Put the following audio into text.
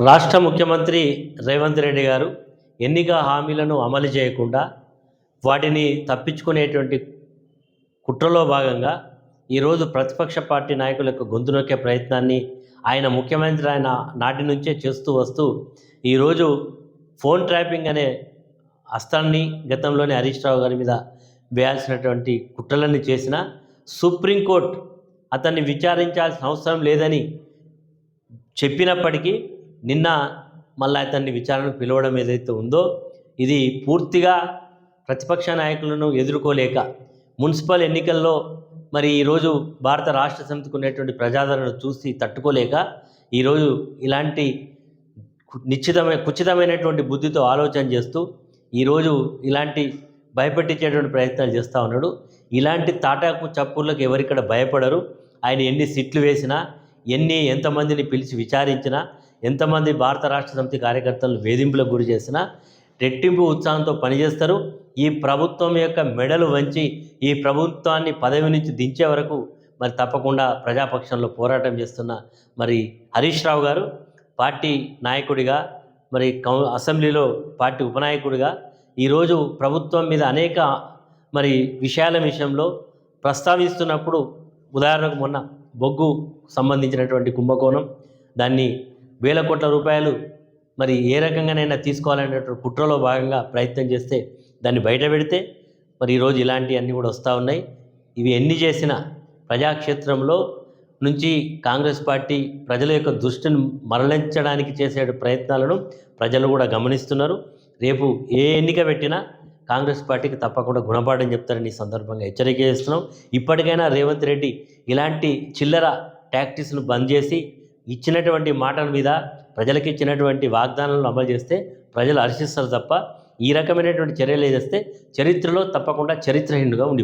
రాష్ట్ర ముఖ్యమంత్రి రేవంత్ రెడ్డి గారు ఎన్నిక హామీలను అమలు చేయకుండా వాటిని తప్పించుకునేటువంటి కుట్రలో భాగంగా ఈరోజు ప్రతిపక్ష పార్టీ నాయకుల యొక్క గొంతు నొక్కే ప్రయత్నాన్ని ఆయన ముఖ్యమంత్రి ఆయన నాటి నుంచే చేస్తూ వస్తూ ఈరోజు ఫోన్ ట్రాపింగ్ అనే అస్త్రాన్ని గతంలోనే హరీష్ రావు గారి మీద వేయాల్సినటువంటి కుట్రలన్నీ చేసిన సుప్రీంకోర్టు అతన్ని విచారించాల్సిన అవసరం లేదని చెప్పినప్పటికీ నిన్న మళ్ళీ అతన్ని విచారణకు పిలవడం ఏదైతే ఉందో ఇది పూర్తిగా ప్రతిపక్ష నాయకులను ఎదుర్కోలేక మున్సిపల్ ఎన్నికల్లో మరి ఈరోజు భారత రాష్ట్ర సమితికి ఉన్నటువంటి ప్రజాదరణ చూసి తట్టుకోలేక ఈరోజు ఇలాంటి నిశ్చితమైన కుచితమైనటువంటి బుద్ధితో ఆలోచన చేస్తూ ఈరోజు ఇలాంటి భయపెట్టించేటువంటి ప్రయత్నాలు చేస్తూ ఉన్నాడు. ఇలాంటి తాటాకు చప్పుర్లకు ఎవరిక్కడ భయపడరు. ఆయన ఎన్ని సిట్లు వేసినా ఎన్ని ఎంతమందిని పిలిచి విచారించినా ఎంతమంది భారత రాష్ట్ర సమితి కార్యకర్తలను వేధింపులకు గురి చేసినా రెట్టింపు ఉత్సాహంతో పనిచేస్తారు. ఈ ప్రభుత్వం యొక్క మెడలు వంచి ఈ ప్రభుత్వాన్ని పదవి నుంచి దించే వరకు మరి తప్పకుండా ప్రజాపక్షంలో పోరాటం చేస్తున్న మరి హరీష్ రావు గారు పార్టీ నాయకుడిగా మరి కౌ అసెంబ్లీలో పార్టీ ఉపనాయకుడిగా ఈరోజు ప్రభుత్వం మీద అనేక మరి విషయాల విషయంలో ప్రస్తావిస్తున్నప్పుడు ఉదాహరణకు మొన్న బొగ్గు సంబంధించినటువంటి కుంభకోణం దాన్ని వేల కోట్ల రూపాయలు మరి ఏ రకంగానైనా తీసుకోవాలనేటువంటి కుట్రలో భాగంగా ప్రయత్నం చేస్తే దాన్ని బయట పెడితే మరి ఈరోజు ఇలాంటివన్నీ కూడా వస్తూ ఉన్నాయి. ఇవి ఎన్ని చేసినా ప్రజాక్షేత్రంలో నుంచి కాంగ్రెస్ పార్టీ ప్రజల యొక్క దృష్టిని మరలించడానికి చేసే ప్రయత్నాలను ప్రజలు కూడా గమనిస్తున్నారు. రేపు ఏ ఎన్నిక పెట్టినా కాంగ్రెస్ పార్టీకి తప్పకుండా గుణపాఠం చెప్తారని ఈ సందర్భంగా హెచ్చరిక చేస్తున్నాం. ఇప్పటికైనా రేవంత్ రెడ్డి ఇలాంటి చిల్లర ట్యాక్టీస్ను బంద్ చేసి ఇచ్చినటువంటి మాటల మీద ప్రజలకు ఇచ్చినటువంటి వాగ్దానాలను అమలు చేస్తే ప్రజలు హర్షిస్తారు తప్ప ఈ రకమైనటువంటి చర్యలు చేస్తే చరిత్రలో తప్పకుండా చరిత్రహీనుగా ఉండి